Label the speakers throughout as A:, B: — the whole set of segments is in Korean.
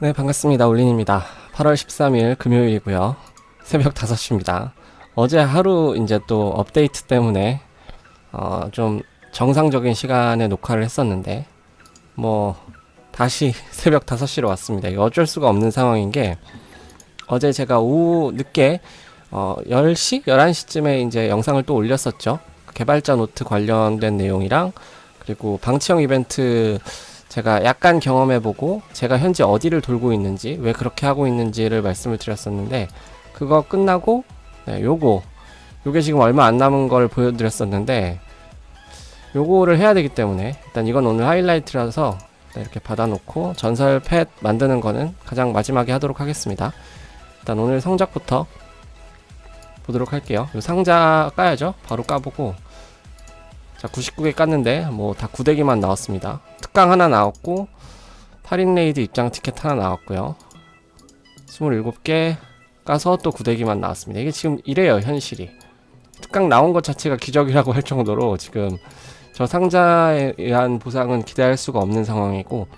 A: 네, 반갑습니다. 올린입니다. 8월 13일 금요일이고요. 새벽 5시입니다. 어제 하루 이제 또 업데이트 때문에 어, 좀 정상적인 시간에 녹화를 했었는데 뭐 다시 새벽 5시로 왔습니다. 어쩔 수가 없는 상황인 게 어제 제가 오후 늦게 어, 10시, 11시쯤에 이제 영상을 또 올렸었죠. 개발자 노트 관련된 내용이랑 그리고 방치형 이벤트 제가 약간 경험해보고 제가 현재 어디를 돌고 있는지 왜 그렇게 하고 있는지를 말씀을 드렸었는데 그거 끝나고 네, 요거. 요게 지금 얼마 안 남은 걸 보여드렸었는데 요거를 해야 되기 때문에 일단 이건 오늘 하이라이트라서 네, 이렇게 받아놓고 전설 팻 만드는 거는 가장 마지막에 하도록 하겠습니다. 일단 오늘 성적부터 보도록 할게요. 요 상자 까야죠? 바로 까보고. 자 99개 깠는데 뭐 다 구대기만 나왔습니다 특강 하나 나왔고 8인 레이드 입장 티켓 하나 나왔고요. 27개 까서 또 구대기만 나왔습니다. 이게 지금 이래요 현실이. 특강 나온 것 자체가 기적이라고 할 정도로 지금 저 상자에 의한 보상은 기대할 수가 없는 상황이고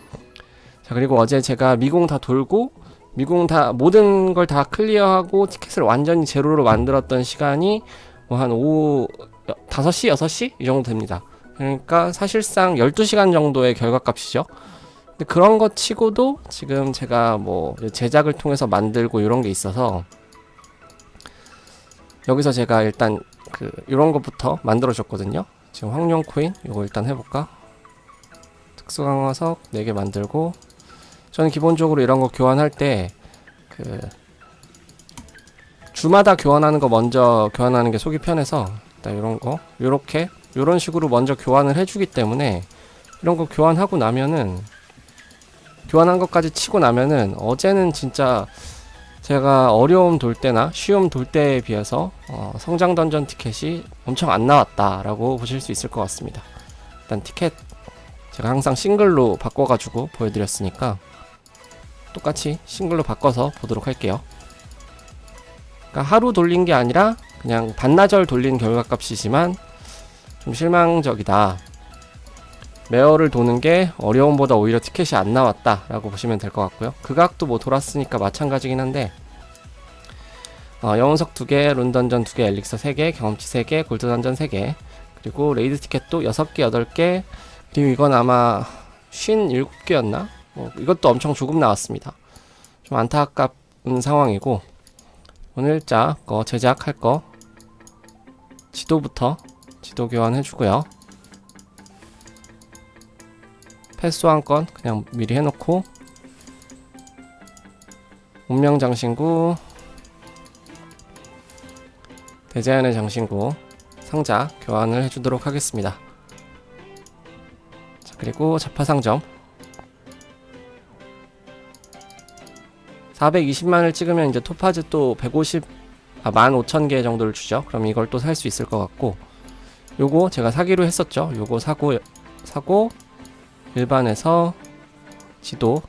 A: 자 그리고 어제 제가 미공 다 돌고 미공 다 모든 걸 다 클리어하고 티켓을 완전히 제로로 만들었던 시간이 뭐 한 오후 5시, 6시? 이 정도 됩니다. 그러니까 사실상 12시간 정도의 결과값이죠. 근데 그런 것 치고도 지금 제가 뭐 제작을 통해서 만들고 이런 게 있어서 여기서 제가 일단 그 이런 것부터 만들어 줬거든요. 지금 황룡 코인 이거 일단 해볼까? 특수 강화석 4개 만들고 저는 기본적으로 이런 거 교환할 때 그 주마다 교환하는 거 먼저 교환하는 게 속이 편해서 일단 이런 거 요렇게 요런 식으로 먼저 교환을 해주기 때문에 이런 거 교환하고 나면은 교환한 것까지 치고 나면은 어제는 진짜 제가 어려움 돌 때나 쉬움 돌 때에 비해서 어, 성장 던전 티켓이 엄청 안 나왔다라고 보실 수 있을 것 같습니다. 일단 티켓 제가 항상 싱글로 바꿔가지고 보여드렸으니까 똑같이 싱글로 바꿔서 보도록 할게요. 그러니까 하루 돌린 게 아니라 그냥 반나절 돌린 결과값이지만 좀 실망적이다. 매어를 도는 게 어려움보다 오히려 티켓이 안 나왔다 라고 보시면 될 것 같고요 극악도 뭐 돌았으니까 마찬가지긴 한데 어, 영혼석 2개, 룬던전 2개, 엘릭서 3개, 경험치 3개, 골드던전 3개 그리고 레이드 티켓도 6개, 8개 그리고 이건 아마 57개였나? 뭐 이것도 엄청 조금 나왔습니다 좀 안타깝은 상황이고 오늘자 거 제작할 거 지도부터 지도 교환 해주고요. 패스 한 건 그냥 미리 해놓고. 운명 장신구. 대자연의 장신구. 상자 교환을 해주도록 하겠습니다. 자 그리고 자파상점. 420만을 찍으면 이제 토파즈 또 150, 아 15,000개 정도를 주죠. 그럼 이걸 또 살 수 있을 것 같고 요거 제가 사기로 했었죠. 요거 사고 사고 일반에서 지도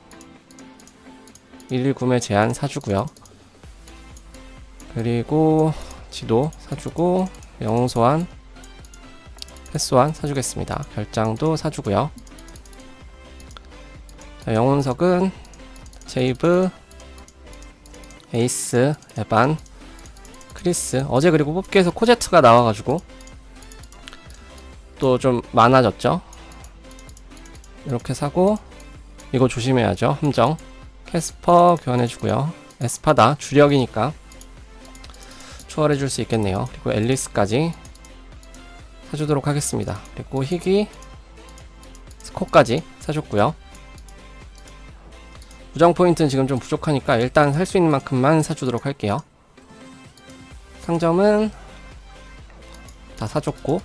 A: 1일 구매 제한 사주고요. 그리고 지도 사주고 영웅 소환 패스완 사주겠습니다. 결장도 사주고요. 자, 영혼석은 제이브, 에이스, 에반, 크리스. 어제 그리고 뽑기에서 코제트가 나와가지고 또좀 많아졌죠. 이렇게 사고 이거 조심해야죠. 함정. 캐스퍼 교환해주고요. 에스파다. 주력이니까 추월해줄 수 있겠네요. 그리고 앨리스까지 사주도록 하겠습니다. 그리고 희귀 스코까지 사줬고요. 우정 포인트는 지금 좀 부족하니까 일단 살 수 있는 만큼만 사주도록 할게요. 상점은 다 사줬고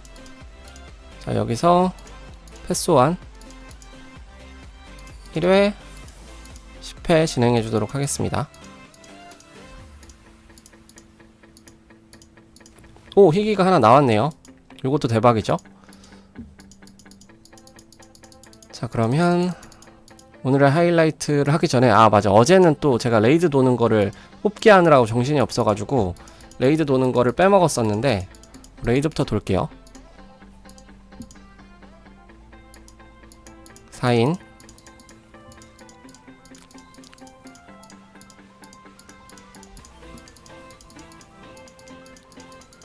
A: 자 여기서 패스완 1회 10회 진행해 주도록 하겠습니다. 오, 희귀가 하나 나왔네요. 요것도 대박이죠? 자, 그러면 오늘의 하이라이트를 하기 전에 아, 맞아. 어제는 또 제가 레이드 도는 거를 뽑기 하느라고 정신이 없어가지고 레이드 도는 거를 빼먹었었는데 레이드부터 돌게요. 사인.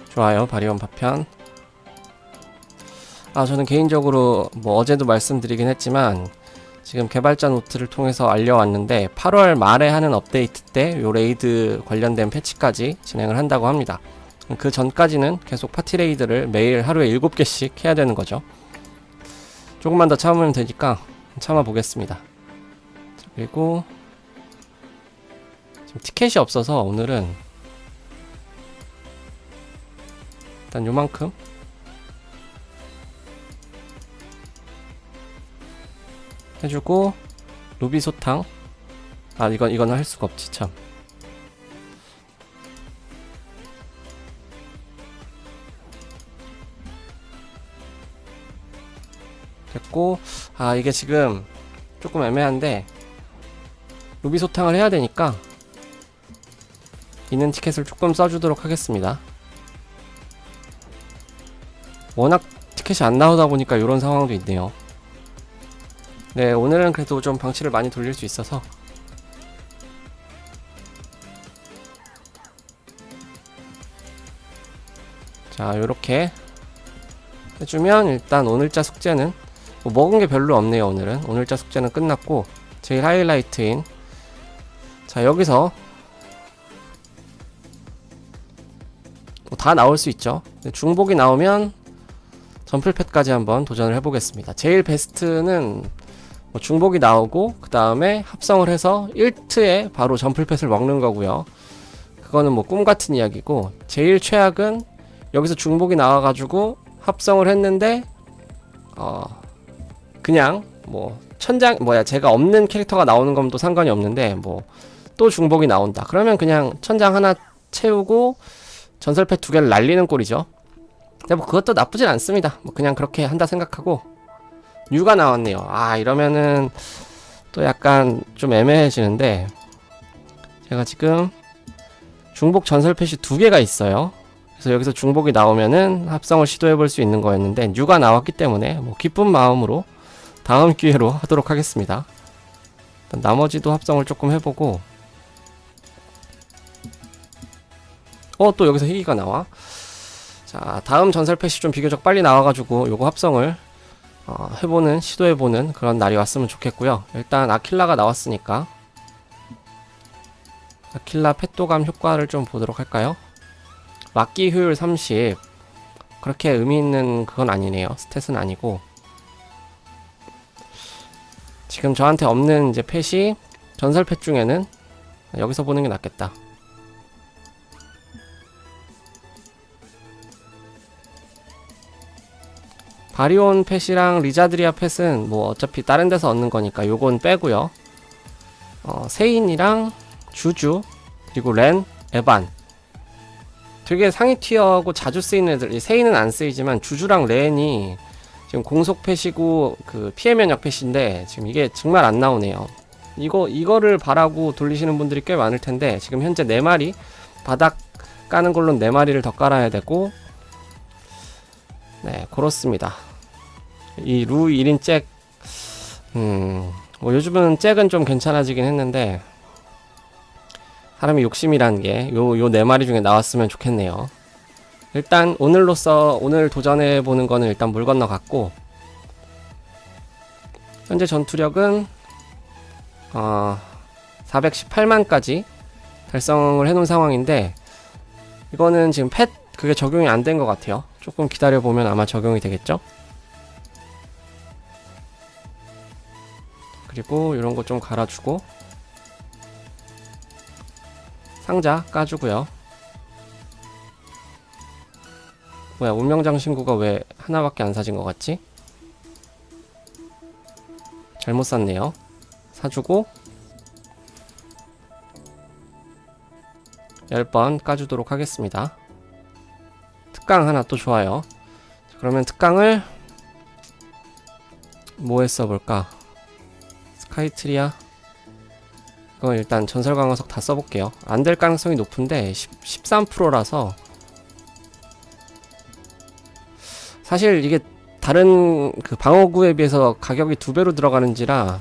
A: 좋아요. 바리온 파편. 아 저는 개인적으로 뭐 어제도 말씀드리긴 했지만 지금 개발자 노트를 통해서 알려왔는데 8월 말에 하는 업데이트 때 요 레이드 관련된 패치까지 진행을 한다고 합니다. 그 전까지는 계속 파티 레이드를 매일 하루에 7개씩 해야 되는 거죠. 조금만 더 참으면 되니까 참아 보겠습니다. 그리고 지금 티켓이 없어서 오늘은 일단 요만큼. 해주고 루비 소탕. 아 이건 이건 할 수가 없지 참 됐고 아 이게 지금 조금 애매한데 루비 소탕을 해야 되니까 있는 티켓을 조금 써주도록 하겠습니다. 워낙 티켓이 안 나오다 보니까 이런 상황도 있네요. 네, 오늘은 그래도 좀 방치를 많이 돌릴 수 있어서. 자, 요렇게 해주면 일단 오늘자 숙제는 뭐 먹은 게 별로 없네요, 오늘은. 오늘자 숙제는 끝났고 제일 하이라이트인 자, 여기서 뭐 다 나올 수 있죠. 중복이 나오면 점플팻까지 한번 도전을 해보겠습니다. 제일 베스트는 뭐 중복이 나오고 그 다음에 합성을 해서 1트에 바로 점플팻을 먹는 거고요. 그거는 뭐 꿈 같은 이야기고 제일 최악은 여기서 중복이 나와가지고 합성을 했는데 어 그냥 뭐 천장 뭐야 제가 없는 캐릭터가 나오는 건또 상관이 없는데 뭐 또 중복이 나온다. 그러면 그냥 천장 하나 채우고 전설팻 두 개를 날리는 꼴이죠. 근데 뭐 그것도 나쁘진 않습니다. 뭐 그냥 그렇게 한다 생각하고 뉴가 나왔네요. 아 이러면은 또 약간 좀 애매해지는데 제가 지금 중복 전설 펫이 두 개가 있어요. 그래서 여기서 중복이 나오면은 합성을 시도해 볼 수 있는 거였는데 뉴가 나왔기 때문에 뭐 기쁜 마음으로 다음 기회로 하도록 하겠습니다. 나머지도 합성을 조금 해보고 어 또 여기서 희귀가 나와. 자 다음 전설 펫이 좀 비교적 빨리 나와가지고 요거 합성을 어, 해보는 시도해보는 그런 날이 왔으면 좋겠고요. 일단 아킬라가 나왔으니까 아킬라 펫도감 효과를 좀 보도록 할까요? 막기 효율 30 그렇게 의미 있는 그건 아니네요. 스탯은 아니고 지금 저한테 없는 이제 펫이 전설 펫 중에는 여기서 보는 게 낫겠다. 바리온 펫이랑 리자드리아 펫은 뭐 어차피 다른 데서 얻는 거니까 요건 빼고요. 어, 세인이랑 주주 그리고 렌, 에반 되게 상위 티어하고 자주 쓰이는 애들 세인은 안 쓰이지만 주주랑 렌이 지금 공속 펫이고 그 피해 면역 펫인데 지금 이게 정말 안 나오네요. 이거 이거를 바라고 돌리시는 분들이 꽤 많을 텐데 지금 현재 네 마리 바닥 까는 걸로 네 마리를 더 깔아야 되고 네, 그렇습니다. 이 루 1인 잭, 음, 뭐 요즘은 잭은 좀 괜찮아지긴 했는데, 사람이 욕심이라는 게 요, 요 네 마리 중에 나왔으면 좋겠네요. 일단 오늘로써 오늘 도전해 보는 거는 일단 물 건너 갔고, 현재 전투력은, 어, 418만까지 달성을 해놓은 상황인데, 이거는 지금 펫 그게 적용이 안 된 것 같아요. 조금 기다려 보면 아마 적용이 되겠죠? 그리고 이런 거 좀 갈아주고 상자 까주고요. 뭐야 운명장 신구가 왜 하나밖에 안 사진 것 같지? 잘못 샀네요. 사주고 10번 까주도록 하겠습니다. 특강 하나 또 좋아요. 자, 그러면 특강을 뭐에 써볼까? 스카이트리아 이건 일단 전설 강화석 다 써볼게요. 안 될 가능성이 높은데 10, 13%라서 사실 이게 다른 그 방어구에 비해서 가격이 두 배로 들어가는지라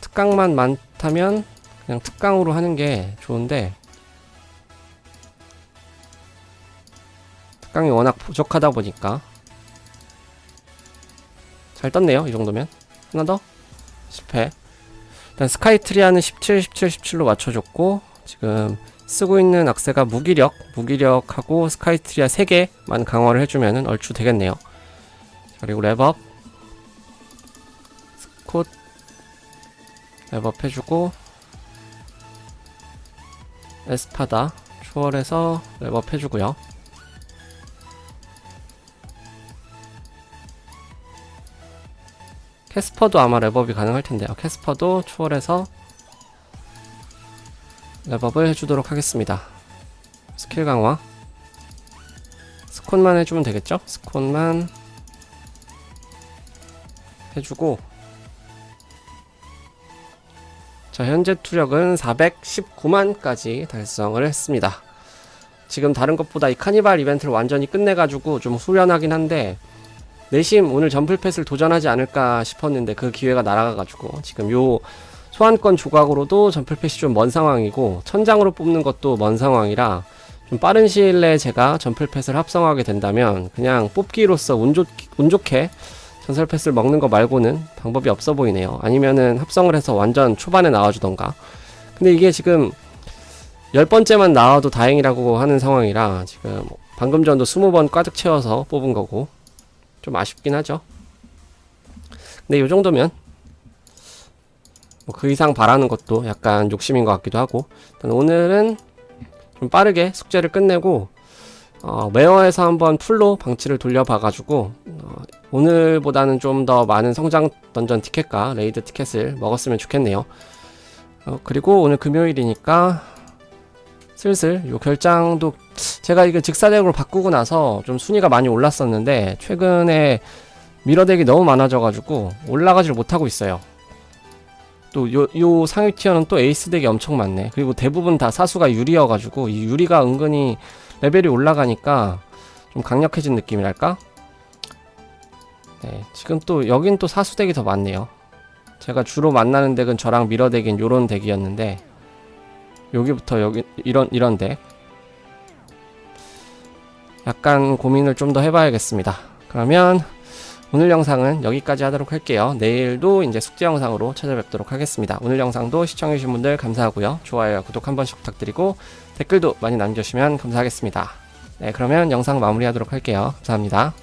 A: 특강만 많다면 그냥 특강으로 하는 게 좋은데 각강이 워낙 부족하다 보니까. 잘 떴네요 이 정도면. 하나 더? 실패. 일단 스카이트리아는 17, 17, 17로 맞춰줬고 지금 쓰고 있는 악세가 무기력 무기력하고 스카이트리아 3개만 강화를 해주면 얼추 되겠네요. 그리고 랩업. 스콧. 랩업 해주고. 에스파다. 추월해서 랩업 해주고요. 캐스퍼도 아마 랩업이 가능할 텐데요. 캐스퍼도 추월해서 랩업을 해주도록 하겠습니다. 스킬 강화. 스콘만 해주면 되겠죠? 스콘만 해주고 자 현재 투력은 419만까지 달성을 했습니다. 지금 다른 것보다 이 카니발 이벤트를 완전히 끝내가지고 좀 후련하긴 한데 내심 오늘 점플패스를 도전하지 않을까 싶었는데 그 기회가 날아가가지고 지금 요 소환권 조각으로도 점플패스 좀먼 상황이고 천장으로 뽑는 것도 먼 상황이라 좀 빠른 시일 내에 제가 점플패스를 합성하게 된다면 그냥 뽑기로서 운, 좋, 운 좋게 전설 패스를 먹는 거 말고는 방법이 없어 보이네요. 아니면은 합성을 해서 완전 초반에 나와주던가. 근데 이게 지금 열 번째만 나와도 다행이라고 하는 상황이라 지금 방금 전도 20번 꽉득 채워서 뽑은 거고 좀 아쉽긴 하죠. 근데 이 정도면 뭐 그 이상 바라는 것도 약간 욕심인 것 같기도 하고 오늘은 좀 빠르게 숙제를 끝내고 어, 메어에서 한번 풀로 방치를 돌려봐가지고 어, 오늘보다는 좀 더 많은 성장 던전 티켓과 레이드 티켓을 먹었으면 좋겠네요. 어, 그리고 오늘 금요일이니까 슬슬 요 결장도 제가 이거 직사덱으로 바꾸고 나서 좀 순위가 많이 올랐었는데 최근에 미러덱이 너무 많아져가지고 올라가지를 못하고 있어요. 또 요 요 상위 티어는 또 에이스 덱이 엄청 많네. 그리고 대부분 다 사수가 유리여가지고 이 유리가 은근히 레벨이 올라가니까 좀 강력해진 느낌이랄까? 네, 지금 또 여긴 또 사수 덱이 더 많네요. 제가 주로 만나는 덱은 저랑 미러 덱인 요런 덱이었는데 여기부터 여기 이런 이런 덱 약간 고민을 좀 더 해봐야겠습니다. 그러면 오늘 영상은 여기까지 하도록 할게요. 내일도 이제 숙제 영상으로 찾아뵙도록 하겠습니다. 오늘 영상도 시청해주신 분들 감사하고요. 좋아요, 구독 한 번씩 부탁드리고 댓글도 많이 남겨주시면 감사하겠습니다. 네, 그러면 영상 마무리하도록 할게요. 감사합니다.